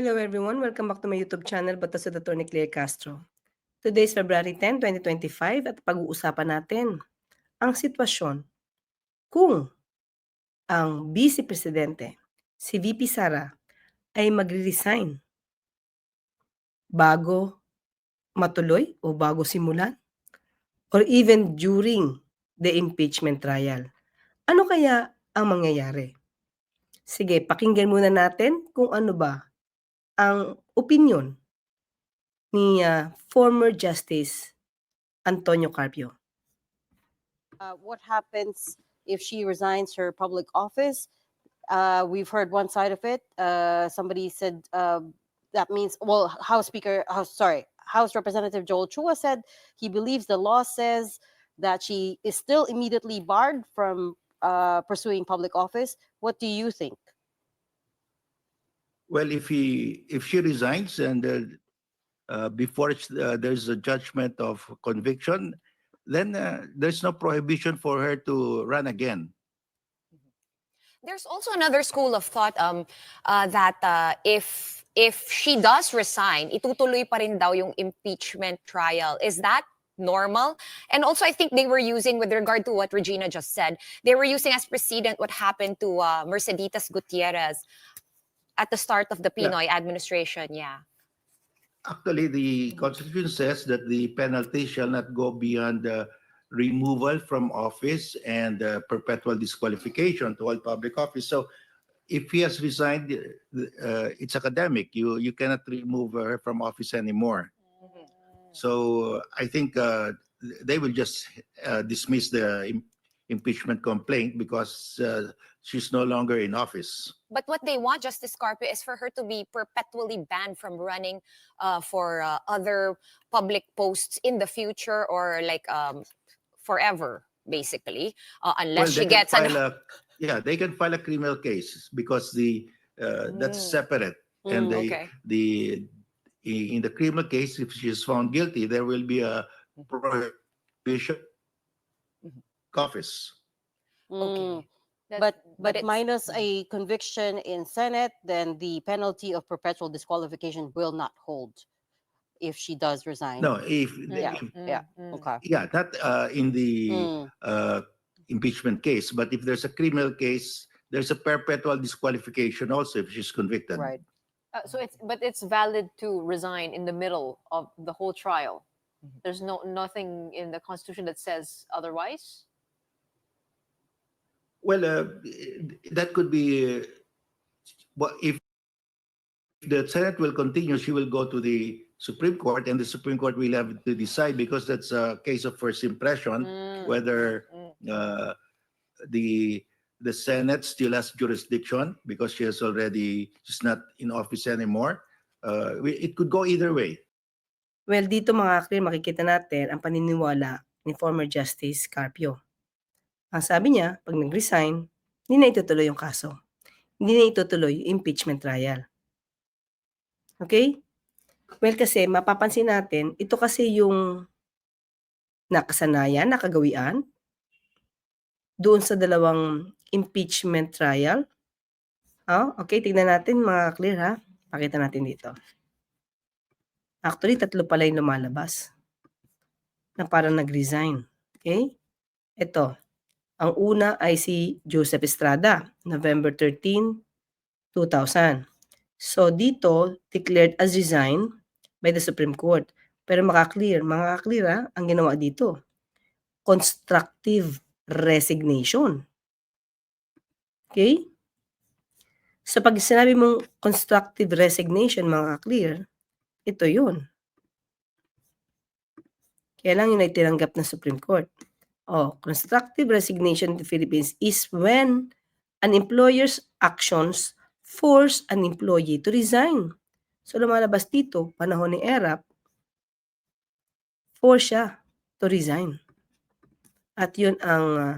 Hello everyone, welcome back to my YouTube channel, Batas with Attorney Claire Castro. Today is February 10, 2025 at pag-uusapan natin ang sitwasyon kung ang Vice Presidente, si VP Sara, ay magre-resign bago matuloy o bago simulan or even during the impeachment trial. Ano kaya ang mangyayari? Sige, pakinggan muna natin kung ano ba ang opinion ni ah, former Justice Antonio Carpio. uh, what happens if she resigns her public office. Uh, we've heard one side of it. Uh, somebody said uh, that means, well, House Speaker, sorry, House Representative Joel Chua said he believes the law says that she is still immediately barred from uh, pursuing public office. What do you think? Well, if he, if she resigns and uh, uh, before it's, uh, there's a judgment of conviction, then uh, there's no prohibition for her to run again. There's also another school of thought um, uh, that uh, if if she does resign, itutuloy pa rin daw yung impeachment trial. Is that normal? And also, I think they were using, with regard to what Regina just said, they were using as precedent what happened to uh, Merceditas Gutierrez at the start of the. Pinoy administration. Yeah. Actually, the constitution says that the penalty shall not go beyond uh, removal from office and uh, perpetual disqualification to all public office. So if he has resigned, uh, it's academic. You, you cannot remove her from office anymore. So I think uh, they will just uh, dismiss the im- impeachment complaint because uh, she's no longer in office. But what they want, Justice Carpio, is for her to be perpetually banned from running uh, for uh, other public posts in the future or like um, forever, basically, uh, unless Well, she they can gets file a- Yeah, they can file a criminal case because the, uh, that's Mm. separate. And Mm, they, okay. the, i- in the criminal case, if she is found guilty, there will be a prohibition Mhm. office. Okay. That's- But but it's- minus mm. a conviction in Senate, then the penalty of perpetual disqualification will not hold if she does resign. No, if, Yeah. if- yeah, Mm, mm. Okay. yeah, not uh, in the Mm, uh, impeachment case, but if there's a criminal case, there's a perpetual disqualification also if she's convicted. right. Uh, so it's but it's valid to resign in the middle of the whole trial. Mhm. There's no nothing in the constitution that says otherwise. Well, uh, that could be, uh, well, if the Senate will continue, she will go to the Supreme Court and the Supreme Court will have to decide because that's a case of first impression, Mm, whether mm. uh, the, the Senate still has jurisdiction because she has already, she's not in office anymore. Uh, we- It could go either way. Well, dito mga clear, makikita natin ang paniniwala ni former Justice Carpio. Ang sabi niya, pag nag-resign, hindi na itutuloy yung kaso. Hindi na itutuloy yung impeachment trial. Okay? Well, kasi mapapansin natin, ito kasi yung nakasanayan, nakagawian doon sa dalawang impeachment trial. Ah, okay, tignan natin mga clear ha. Pakita natin dito. Actually, tatlo pala yung lumalabas na parang nag-resign. Okay? Ito. Ang una ay si Joseph Estrada, November 13, 2000. So, dito, declared as resign by the Supreme Court. Pero makaklear, makaklear ha, ang ginawa dito. Constructive resignation. Okay? So, pag sinabi mong constructive resignation, mga clear, ito yun. Kaya lang yun ng Supreme Court. Oh, constructive resignation in the Philippines is when an employer's actions force an employee to resign. So lumalabas dito, panahon ni ERAP, force siya to resign. At yun ang ah,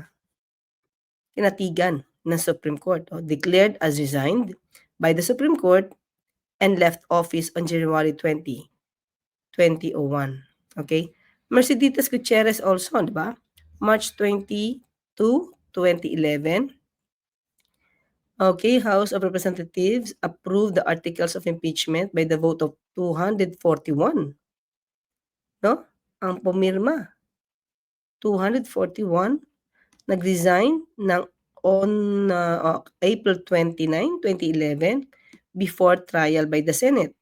tinatigan ng Supreme Court. Oh, declared as resigned by the Supreme Court and left office on January 20, 2001. Okay? Mercedes Gutierrez also, di ba? March 22, 2011. Okay, House of Representatives approved the articles of impeachment by the vote of 241. No? Ang pumirma. 241 nag-resign ng on uh, April 29, 2011 before trial by the Senate.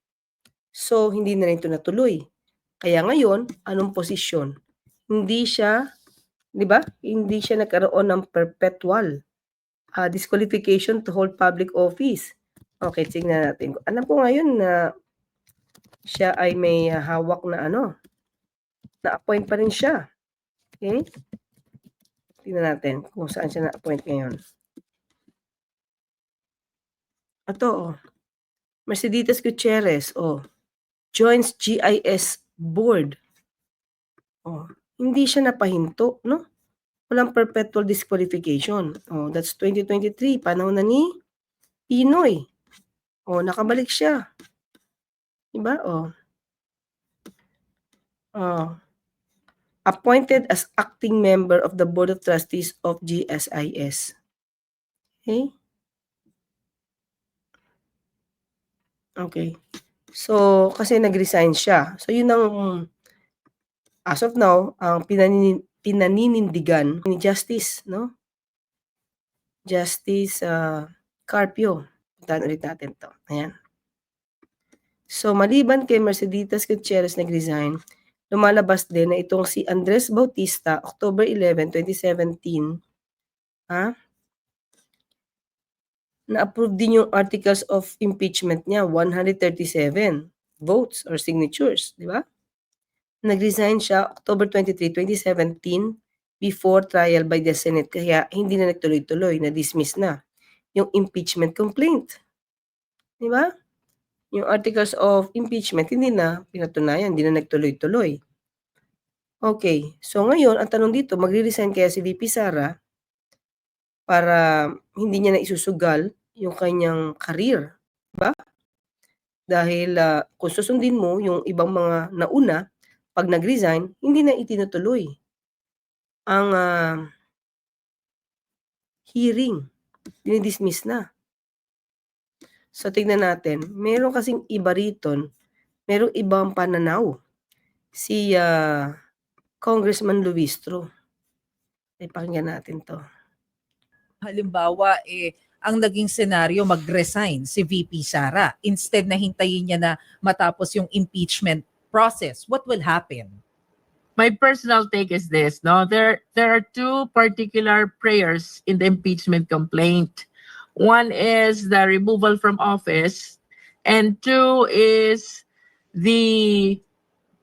So, hindi na rin ito natuloy. Kaya ngayon, anong posisyon? Hindi siya, di ba? Hindi siya nagkaroon ng perpetual uh, disqualification to hold public office. Okay, tingnan natin. Alam ko ngayon na siya ay may hawak na ano, na-appoint pa rin siya. Okay? Tingnan natin kung saan siya na-appoint ngayon. Ito, oh. Mercedes Gutierrez, oh. Joins GIS board. Oh, hindi siya napahinto, no? Walang perpetual disqualification. Oh, that's 2023, panahon na ni Pinoy. Oh, nakabalik siya. Diba? Oh. Oh. Appointed as acting member of the Board of Trustees of GSIS. Okay? Okay. So, kasi nag-resign siya. So, yun ang, as of now, ang pinanin, pinaninindigan ni Justice, no? Justice uh, Carpio. Puntahan ulit natin to. Ayan. So, maliban kay Mercedes Gutierrez nag-resign, lumalabas din na itong si Andres Bautista, October 11, 2017, ha? na-approve din yung articles of impeachment niya, 137 votes or signatures, di ba? Nag-resign siya October 23, 2017 before trial by the Senate kaya hindi na nagtuloy-tuloy, na-dismiss na yung impeachment complaint. Di ba? Yung articles of impeachment hindi na pinatunayan, hindi na nagtuloy-tuloy. Okay, so ngayon, ang tanong dito, magre-resign kaya si VP Sara para hindi niya na isusugal yung kanyang career, ba? Dahil uh, kung susundin mo yung ibang mga nauna, pag nag-resign, hindi na itinutuloy ang uh, hearing. Dinidismiss na. So, tignan natin. Meron kasing iba rito, merong ibang pananaw. Si uh, Congressman Luistro. Ay, pakinggan natin to. halimbawa eh ang naging senaryo mag-resign si VP Sara instead na hintayin niya na matapos yung impeachment process what will happen? My personal take is this no? There there are two particular prayers in the impeachment complaint. One is the removal from office and two is the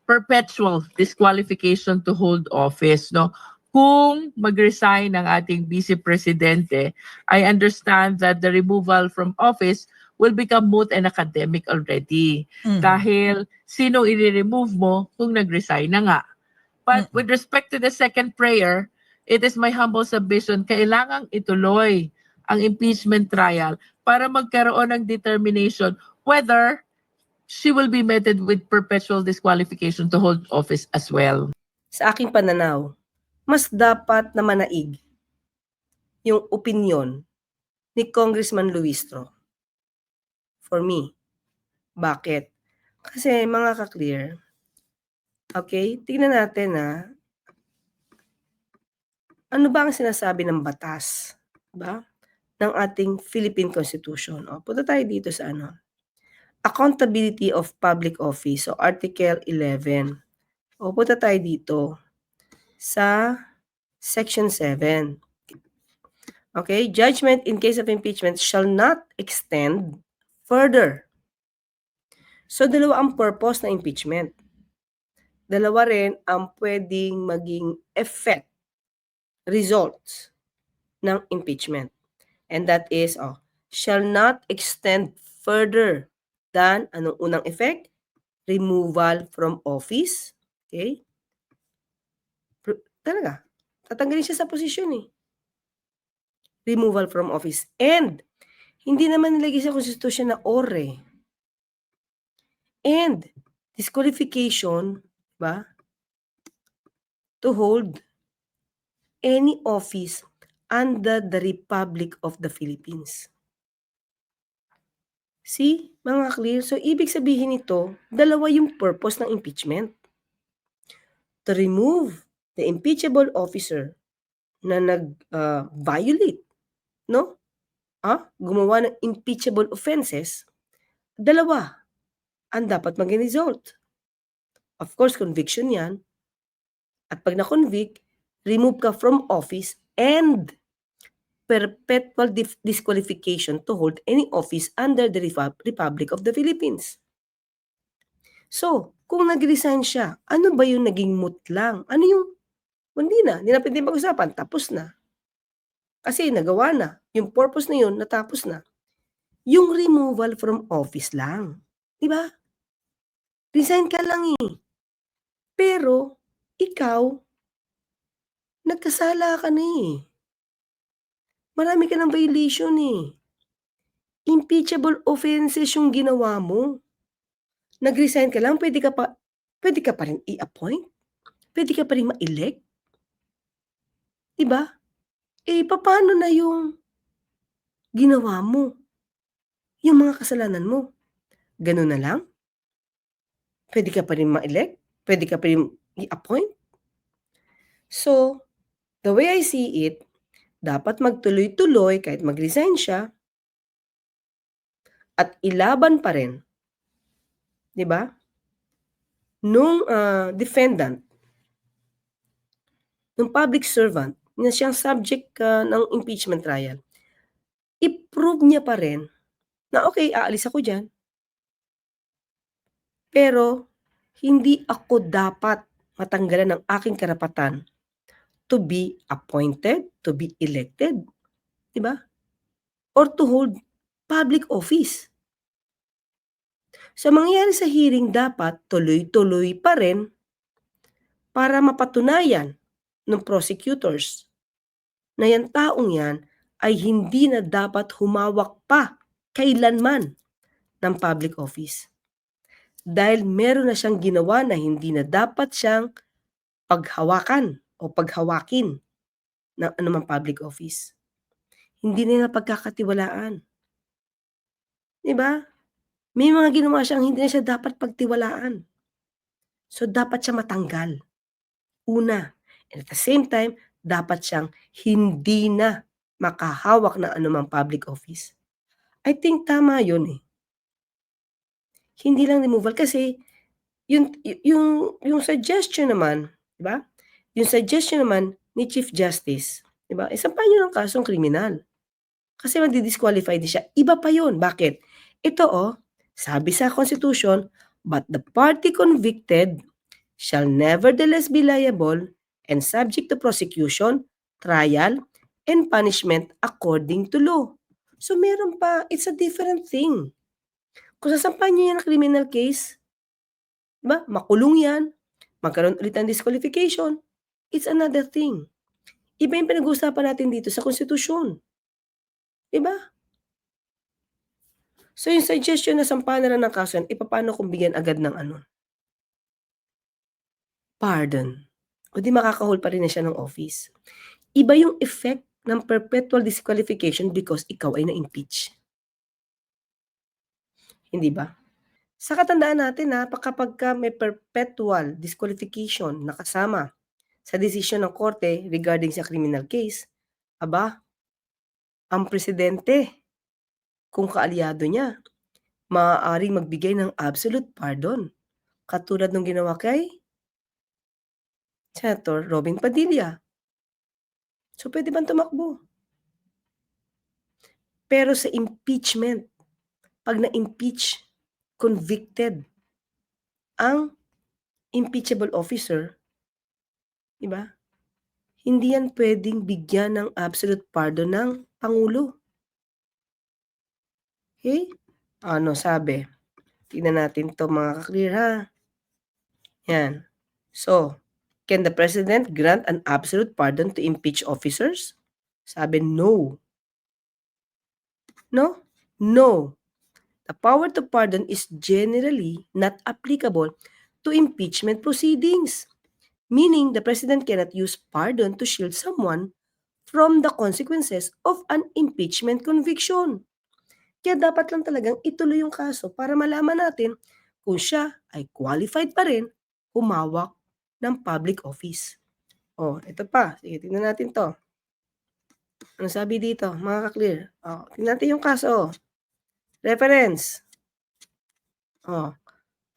perpetual disqualification to hold office no? Kung mag-resign ang ating vice presidente i understand that the removal from office will become moot and academic already Mm. dahil sino i-remove mo kung nag-resign na nga. But Mm-mm. with respect to the second prayer, it is my humble submission, kailangang ituloy ang impeachment trial para magkaroon ng determination whether she will be meted with perpetual disqualification to hold office as well. Sa aking pananaw, mas dapat na manaig yung opinion ni Congressman Luistro. For me. Bakit? Kasi mga ka-clear, okay, tignan natin na ano ba ang sinasabi ng batas, ba? Ng ating Philippine Constitution. O, punta tayo dito sa ano. Accountability of Public Office, so Article 11. O, punta tayo dito sa Section 7. Okay, judgment in case of impeachment shall not extend further. So, dalawa ang purpose ng impeachment. Dalawa rin ang pwedeng maging effect, results ng impeachment. And that is, oh, shall not extend further than, anong unang effect? Removal from office. Okay? Talaga, tatanggalin siya sa posisyon eh. Removal from office. And, hindi naman nilagay sa konstitusyon na ore. And, disqualification, ba? To hold any office under the Republic of the Philippines. See, mga clear? So, ibig sabihin nito, dalawa yung purpose ng impeachment. To remove the impeachable officer na nag-violate, no? Ah, gumawa ng impeachable offenses, dalawa ang dapat maging result. Of course, conviction yan. At pag na-convict, remove ka from office and perpetual disqualification to hold any office under the Republic of the Philippines. So, kung nag-resign siya, ano ba yung naging moot lang? Ano yung, hindi na, hindi na pwede pag-usapan, tapos na. Kasi nagawa na, yung purpose na yun, natapos na. Yung removal from office lang. Di ba? Resign ka lang eh. Pero, ikaw, nagkasala ka na eh. Marami ka ng violation eh. Impeachable offenses yung ginawa mo. Nag-resign ka lang, pwede ka pa, pwede ka pa rin i-appoint? Pwede ka pa rin ma-elect? Diba? Eh, paano na yung ginawa mo? Yung mga kasalanan mo? Ganun na lang? Pwede ka pa rin ma-elect? Pwede ka pa rin i-appoint? So, the way I see it, dapat magtuloy-tuloy kahit mag-resign siya at ilaban pa rin. 'Di ba? Nung ah, defendant, nung public servant na siyang subject ka ng impeachment trial, i-prove niya pa rin na okay, aalis ako diyan. Pero hindi ako dapat matanggalan ng aking karapatan to be appointed, to be elected, 'di ba? Or to hold public office. So, mangyayari sa hearing dapat tuloy-tuloy pa rin para mapatunayan ng prosecutors na yan taong yan ay hindi na dapat humawak pa kailanman ng public office. Dahil meron na siyang ginawa na hindi na dapat siyang paghawakan o paghawakin ng anumang public office. Hindi nila pagkakatiwalaan. Di ba? May mga ginawa siyang hindi na siya dapat pagtiwalaan. So, dapat siya matanggal. Una. And at the same time, dapat siyang hindi na makahawak ng anumang public office. I think tama yun eh. Hindi lang removal kasi yung, yung, yung suggestion naman, di ba? Yung suggestion naman ni Chief Justice, di ba? Isampahan nyo ng kasong kriminal. Kasi magdi-disqualify din siya. Iba pa yun. Bakit? Ito oh, sabi sa Constitution, but the party convicted shall nevertheless be liable and subject to prosecution, trial, and punishment according to law. So meron pa, it's a different thing. Kung sasampahan niyo yan ng criminal case, diba? makulong yan, magkaroon ulit ng disqualification, it's another thing. Iba yung pinag-uusapan natin dito sa konstitusyon. Diba? So yung suggestion na sampahan na lang ng kaso yan, ipapano kung bigyan agad ng ano? Pardon. O di makakahol pa rin na siya ng office. Iba yung effect ng perpetual disqualification because ikaw ay na-impeach. Hindi ba? Sa katandaan natin ha, kapag ka may perpetual disqualification na kasama sa desisyon ng korte regarding sa criminal case, aba, ang presidente, kung kaalyado niya, maaaring magbigay ng absolute pardon. Katulad ng ginawa kay Senator Robin Padilla. So, pwede bang tumakbo? Pero sa impeachment, pag na-impeach, convicted ang impeachable officer, di ba? Hindi yan pwedeng bigyan ng absolute pardon ng Pangulo. Okay? Ano sabi? Tingnan natin to mga kaklear ha. Yan. So, can the President grant an absolute pardon to impeach officers? Sabi, no. No? No. The power to pardon is generally not applicable to impeachment proceedings, meaning the President cannot use pardon to shield someone from the consequences of an impeachment conviction. Kaya dapat lang talagang ituloy yung kaso para malaman natin kung siya ay qualified pa rin humawak ng public office. Oh, ito pa. Sige, tingnan natin to. Ano sabi dito, mga ka-clear? Oh, tingnan natin yung kaso. Reference. Oh,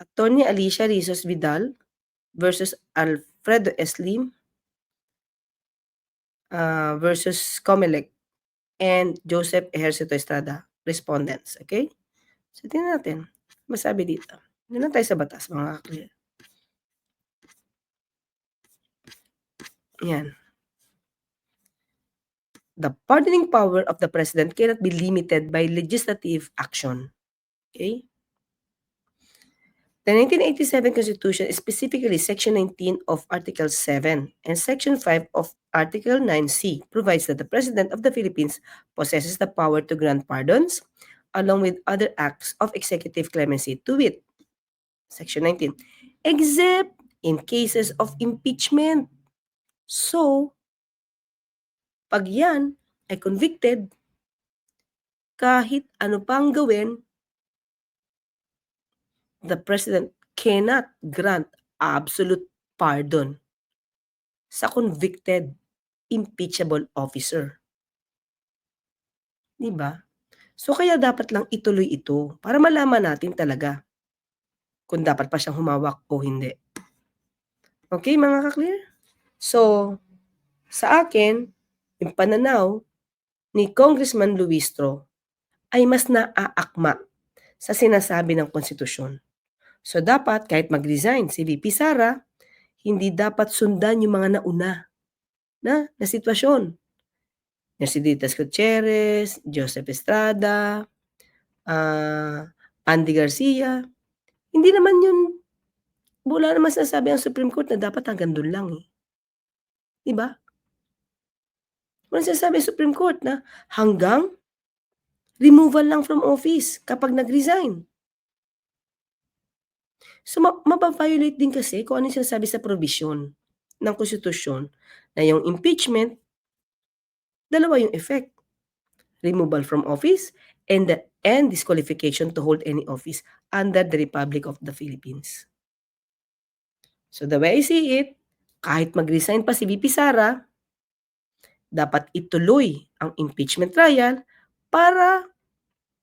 Attorney Alicia Rizos Vidal versus Alfredo Slim uh, versus Comelec and Joseph Ejercito Estrada, respondents. Okay? So, tingnan natin. Masabi dito. Na tayo sa batas, mga clear. Yan. The pardoning power of the president cannot be limited by legislative action. Okay? The 1987 Constitution, specifically Section 19 of Article 7 and Section 5 of Article 9C, provides that the President of the Philippines possesses the power to grant pardons, along with other acts of executive clemency, to wit, Section 19, except in cases of impeachment. So, pag yan ay convicted, kahit ano pang gawin, the president cannot grant absolute pardon sa convicted impeachable officer. Di ba? So kaya dapat lang ituloy ito para malaman natin talaga kung dapat pa siyang humawak o hindi. Okay mga ka-clear? So, sa akin, yung pananaw ni Congressman Luistro ay mas naaakma sa sinasabi ng konstitusyon. So dapat kahit mag-resign si VP Sara, hindi dapat sundan yung mga nauna na, na sitwasyon. Mercedes Gutierrez, Joseph Estrada, ah, Andy Garcia. Hindi naman yun, wala naman sinasabi ang Supreme Court na dapat hanggang doon lang eh. Di ba? Wala sinasabi ang Supreme Court na hanggang removal lang from office kapag nag-resign. So, ma- mababiolate din kasi kung ano yung sinasabi sa provision ng konstitusyon na yung impeachment, dalawa yung effect. Removal from office and the and disqualification to hold any office under the Republic of the Philippines. So the way I see it, kahit mag-resign pa si VP Sara, dapat ituloy ang impeachment trial para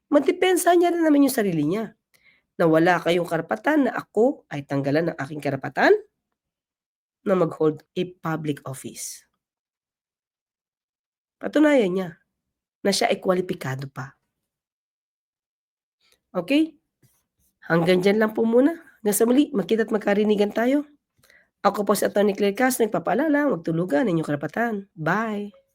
madepensa niya rin naman yung sarili niya na wala kayong karapatan na ako ay tanggalan ng aking karapatan na mag-hold a public office. Patunayan niya na siya ay kwalipikado pa. Okay? Hanggang dyan lang po muna. Hanggang sa muli, magkita at magkarinigan tayo. Ako po si Atty. Claire Castro, nagpapaalala, huwag tulugan inyong karapatan. Bye!